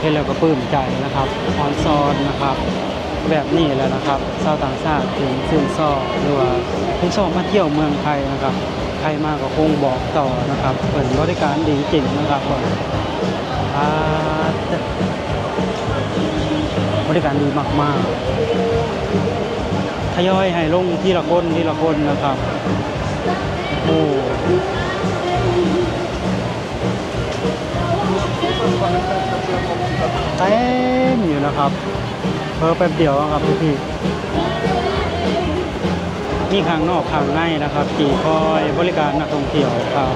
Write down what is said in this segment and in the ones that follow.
เห็นแล้วก็ปลื้มใจนะครับออนซอนนะครับ แบบนี้แหละนะครับชาวต่างชาติถึงซึ่งซอหรือว่าถึงชอมาเที่ยวเมืองไทยนะครับใครมาก็คงบอกต่อนะครับเปิดบริการดีจริงนะครับผมอ่าบริการดีมากๆทยอยให้ลงทีละคนทีละคนนะครับโอ้ เต็มอยู่นะครับเพอแป๊บเดียวครับพี่พี่มีข้างนอกข้างในนะครับที่คอยบริการนักท่องเที่ยวครับ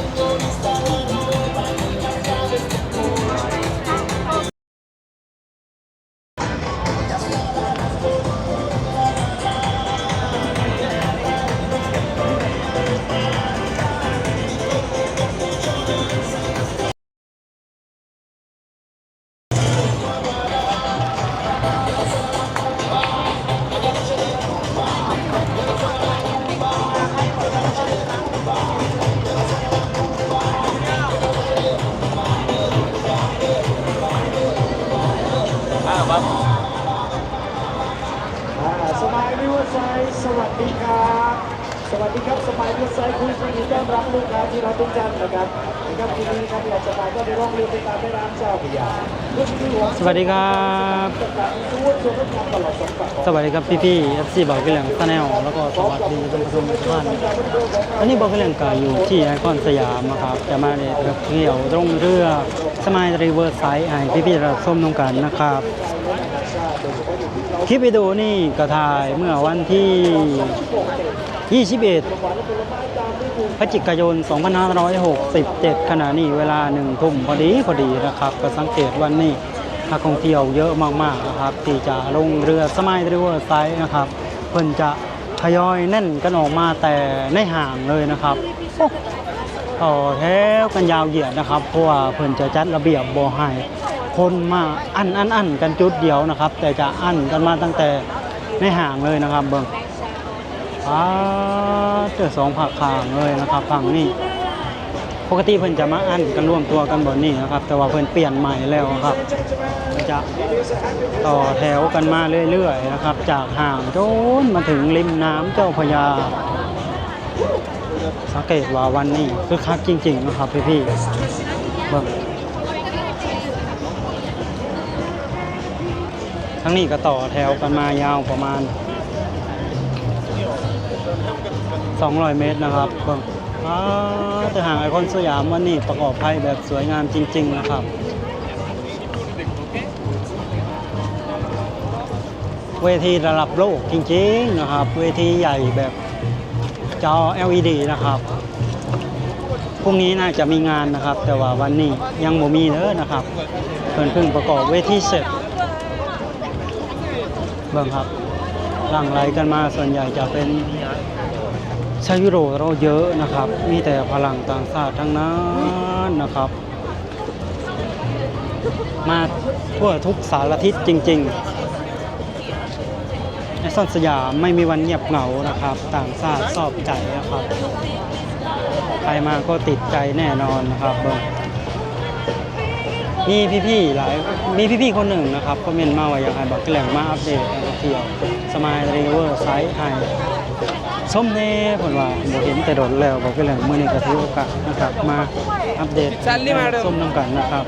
อ่ ด์สวัสดีครับ สวัสดีครับสมายริเวอร์ไซด์คุณยินดีต้อนรับลูกค้าที่เราทุกท่านนะครับนะครับทีนี้ครับอยากสบายก็ไปร่องเรือไปตามแม่น้ำเจ้าพระยาสวัสดีครับ สวัสดีครับพี่พี่เอฟซีบอกกันเหลืองตาแนวแล้วก็สวัสดีท่านผู้ชมทุกท่านวันนี้บอกกันเหลืองกาอยู่ที่ไอคอนสยามนะครับจะมาเนี่ยเที่ยวตรงเรือสมายรีเวอร์ไซด์ไอพี่พี่เราส้มน้องกันนะครับ คลิปวิดีโอนี่ก็ถ่ายเมื่อวันที่ 21พฤศจิกายน 2567 ขณะนี้เวลาหนึ่งทุ่มพอดีพอดีนะครับ ก็สังเกตวันนี้นักท่องเที่ยวเยอะมากๆนะครับ ที่จะลงเรือสมัยริเวอร์ไซด์นะครับ เพิ่นจะทยอยแน่นกันออกมาแต่ในห่างเลยนะครับต่อแถวกันยาวเหยียดนะครับ เพราะว่าเพิ่นจะจัดระเบียบบ่ให้ คนมาอันอันอันกันจุดเดียวนะครับ แต่จะอันกันมาตั้งแต่ในห่างเลยนะครับ เบิ่งอ่าเจอสองผักขางเลยนะครับฝั่งนี้ปกติเพิ่นจะมาอันกันรวมตัวกันบนนี้นะครับ แต่ว่าเพิ่นเปลี่ยนใหม่แล้วครับจะต่อแถวกันมาเรื่อยๆนะครับ จากห่างจนมาถึงริมน้ำเจ้าพระยาสังเกตว่าวันนี้คือคักจริง ๆ นะครับพี่ๆเบิ่ง ทั้งนี้ก็ต่อแถวกันมายาวประมาณ 200 เมตรนะครับเบิ่งอ้าวแต่ห่างไอคอนสยามวันนี้ประกอบไพ่แบบสวยงามจริง ๆ นะครับ เวทีระดับโลกจริง ๆ นะครับ เวทีใหญ่แบบจอ LED นะครับพรุ่งนี้น่าจะมีงานนะครับ แต่ว่าวันนี้ยังบ่มีเด้อนะครับเพิ่นเพิ่งประกอบเวทีเสร็จ บิ่งครับหลั่งไหลกันมาส่วนใหญ่จะเป็นชาวยุโรปเราเยอะนะครับ มีแต่พลังต่างชาติทั้งนั้นนะครับ มาทั่วทุกสารทิศจริงๆไอซอนสยามไม่มีวันเงียบเหงานะครับ ต่างชาติชอบใจนะครับ ใครมาก็ติดใจแน่นอนนะครับเบิ่ง มีพี่ๆหลายมีพี่ๆคนหนึ่งนะครับคอมเมนต์มาว่าอยากให้บอกแหล่งมาอัปเดตการเที่ยวสมายรีเวอร์ไซต์ไอส้มเน่ผลว่าบ่เห็นแต่โดนแล้วบอกกันแล้วมื้อนี้ก็ถือโอกาสนะครับมาอัปเดตส้มน้ำกันนะครับ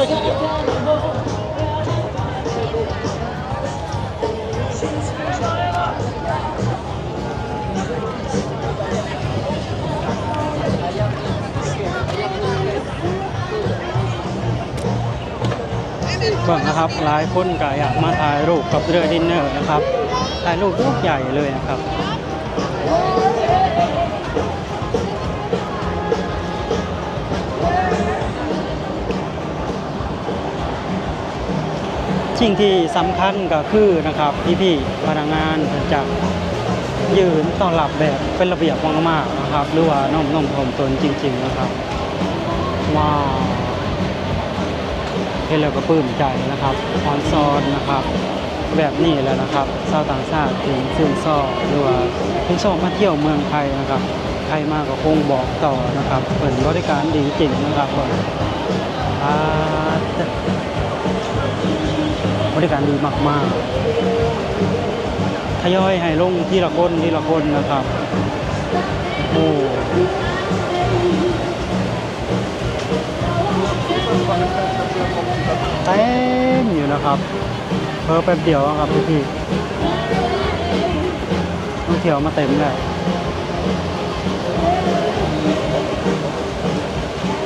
ก่่งนะครับหลายคนก็อยากมาถ่ายรูปกับเรือดินเนอร์นะครับถ่ายรูปลูกใหญ่เลยนะครับสิ่งที่สำคัญก็คือนะครับพี่ๆพนักงานจากยืนต้อนรับแบบเป็นระเบียบมากๆนะครับ หรือว่าน้อมน้อมผมตนจริง ๆนะครับว้าว เห็นแล้วก็ปลื้มใจนะครับออนซอนนะครับ แบบนี้แหละนะครับชาวต่างชาติถึงซึ่งซอหรือว่าถึงชอบมาเที่ยวเมืองไทยนะครับใครมาก็คงบอกต่อนะครับเปิดบริการดีจริงนะครับว่าบริการดีมากๆทยอยให้ลงทีละคนทีละคนนะครับ โอ้ เต็มอยู่นะครับเพอแป๊บเดียวครับพี่พี่ท่องเที่ยวมาเต็มเลย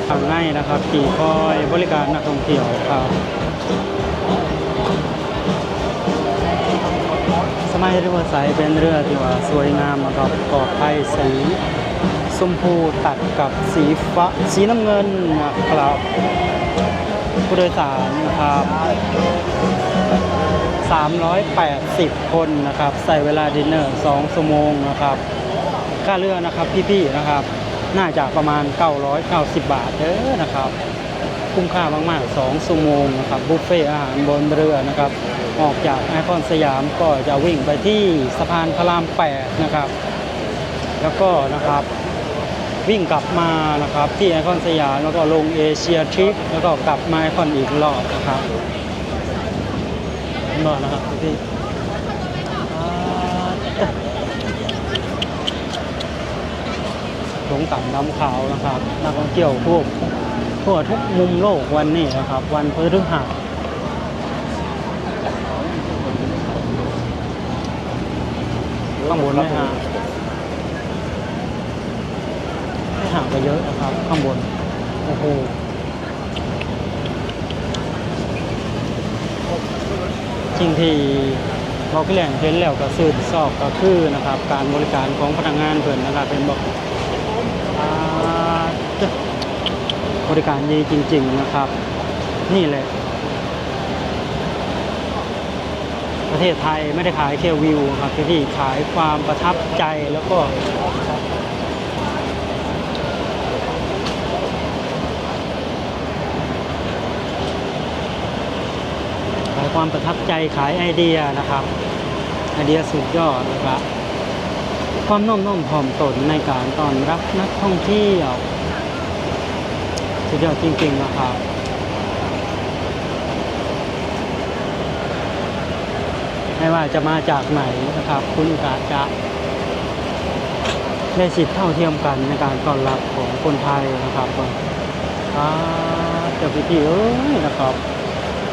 ทางง่ายนะครับที่คอยบริการนักท่องเที่ยวครับสมัยเรือว่าสายเป็นเรือที่ว่าสวยงามนะครับกอบไทยสี ชมพูตัดกับสีฟ้าสีน้ำเงินนะครับ ผู้โดยสารนะครับ380 คนนะครับ ใส่เวลาดินเนอร์2ชั่วโมงนะครับค่าเรือนะครับพี่ๆนะครับ น่าจะประมาณ 990 บาทเด้อนะครับ คุ้มค่ามากๆ2ชั่วโมงนะครับบุฟเฟ่อาหารบนเรือนะครับ ออกจากไอคอนสยามก็จะวิ่งไปที่สะพานพระราม 8 นะครับ แล้วก็นะครับวิ่งกลับมานะครับที่ไอคอนสยามแล้วก็ลงเอเชียทริปแล้วก็กลับมาไอคอนอีกรอบนะครับนอนนะครับพี่หลงต่ำน้ำขาวนะครับ นักท่องเที่ยวทั่วทั่วทุกมุมโลกวันนี้นะครับ วันพฤหัสข้างบนไหมฮะ ให่างไปเยอะนะครับ ข้างบน โอ้โหจริงที่เราพี่แหล่งเห็นแล้วก็สืบสอบก็คือนะครับ การบริการของพนักงานเพื่อนนะครับเป็นบอกาจะบริการดีจริง ๆนะครับ นี่เลย ประเทศไทยไม่ได้ขายแค่วิวครับที่ขายความประทับใจแล้วก็ ขาย ความประทับใจขายไอเดียนะครับ ไอเดียสุดยอดนะครับความน้อมน้อมถ่อมตนในการต้อนรับนักท่องเที่ยวสุดยอดจริงๆนะครับไม่ว่าจะมาจากไหนนะครับ คุณกาจะได้สิทธิ์เท่าเทียมกันในการต้อนรับของคนไทยนะครับอ่าเจ้าพี่เอ้ยนะครับ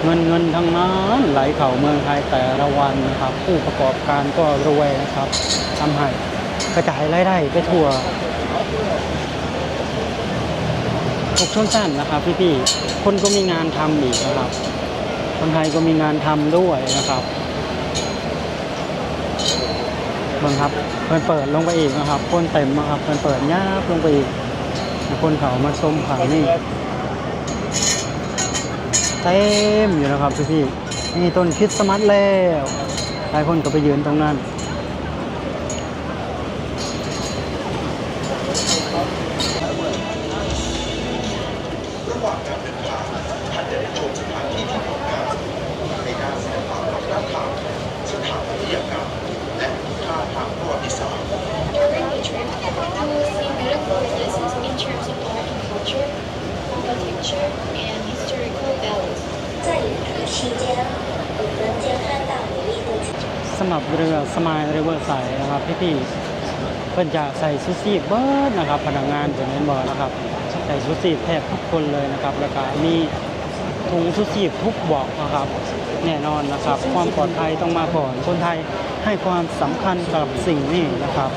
เงินเงินทั้งนั้นไหลเข่าเมืองไทยแต่ละวันนะครับ ผู้ประกอบการก็รวยนะครับทำให้กระจายรายได้ไปทั่วทุกชนชั้นนะครับพี่ๆคนก็มีงานทำอีกนะครับคนไทยก็มีงานทำด้วยนะครับเบิ่งครับเพิ่นเปิดลงไปอีกนะครับคนเต็มนะครับเพิ่นเปิดยาบลงไปอีกคนเขามาชมข่าวนี่ เต็มอยู่นะครับพี่พี่ๆนี่ต้นคริดสต์มัสแล้วหลายคนก็ไปยืนตรงนั้น เรือสมายเรือเวอร์ใสนะครับพี่พี่ๆเพิ่นจะใส่ซูซี่เบิร์ดนะครับพนักงานจะเน้นบอกนะครับใส่ซูซี่แทบทุกคนเลยนะครับแล้วก็มีถุงซูซี่ทุกบอกนะครับ แน่นอนนะครับ ความปลอดภัยต้องมาก่อนคนไทยให้ความสำคัญกับสิ่งนี้นะครับ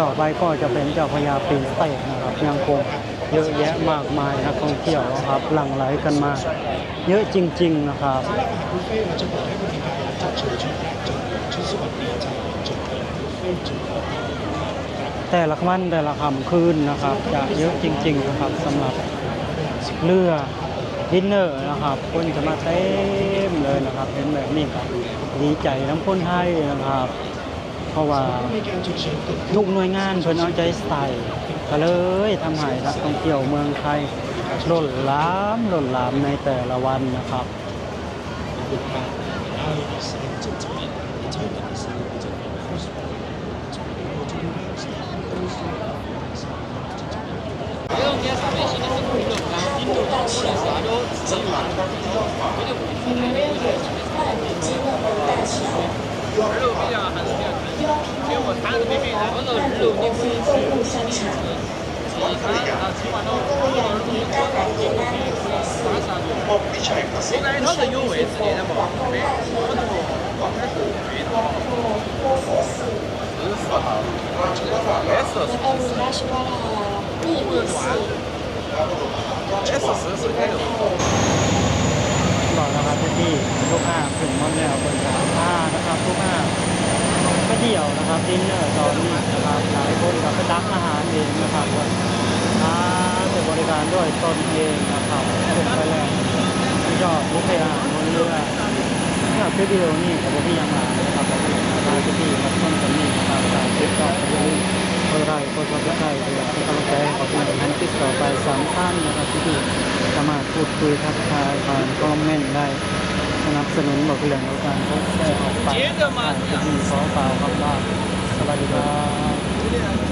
ต่อไปก็จะเป็นเจ้าพระยาปรินเตสนะครับยังคงเยอะแยะมากมายนักท่องเที่ยวนะครับหลั่งไหลกันมา เยอะจริง ๆนะครับ แต่ละวันแต่ละคำคืนนะครับ จะเยอะจริง ๆ นะครับสำหรับเรือดินเนอร์นะครับ คนจะมาเต็มเลยนะครับ เห็นแบบนี้ครับดีใจทั้งคนไทยนะครับ เพราะว่าทุกหน่วยงานเพิ่นเอาใจใส่ก็เลยทำให้นักท่องเที่ยวเมืองไทยล้นหลามล้นลามในแต่ละวันนะครับ 起来，然后蒸完，有点糊。你们那边有菜没有肉面啊，还是面？因为我摊子面面，我那个肉面是自助生产。原来他是有位置的，那么没，我们刚开始没的。二十号，二十号，二十号。哎，你们家？ บอกนะครับพี่ๆทุกห้าถึงหมดแล้วบนสามผ้านะครับทุกห้าก็เดี่ยวนะครับดินเนอร์ตอนนี้นะครับหลายคนก็ไปตักอาหารเองนะครับว่าทานแต่บริการด้วยตนเองนะครับเป็นไปแล้วที่ชอบบุฟเฟ่อาหารบนเรือถ้าคลิปวิดีโอนี้กับพี่ยังมานะครับขอบคุณนะครับพี่ๆครับต้นกันนี้นะครับการคลิปต่อไป อย่าลืมกดไลค์กดซับสไครต์เพื่อเป็นกำลังใจขอบคุณท่านคลิปต่อไปสามท่านนะครับที่สามารถพูดคุยทักทายผ่านคอมเมนต์ได้สนับสนุนบอกเรื่องของการพบแพร่ออกไปที่ขอเปล่าคำว่าสวัสดีครับ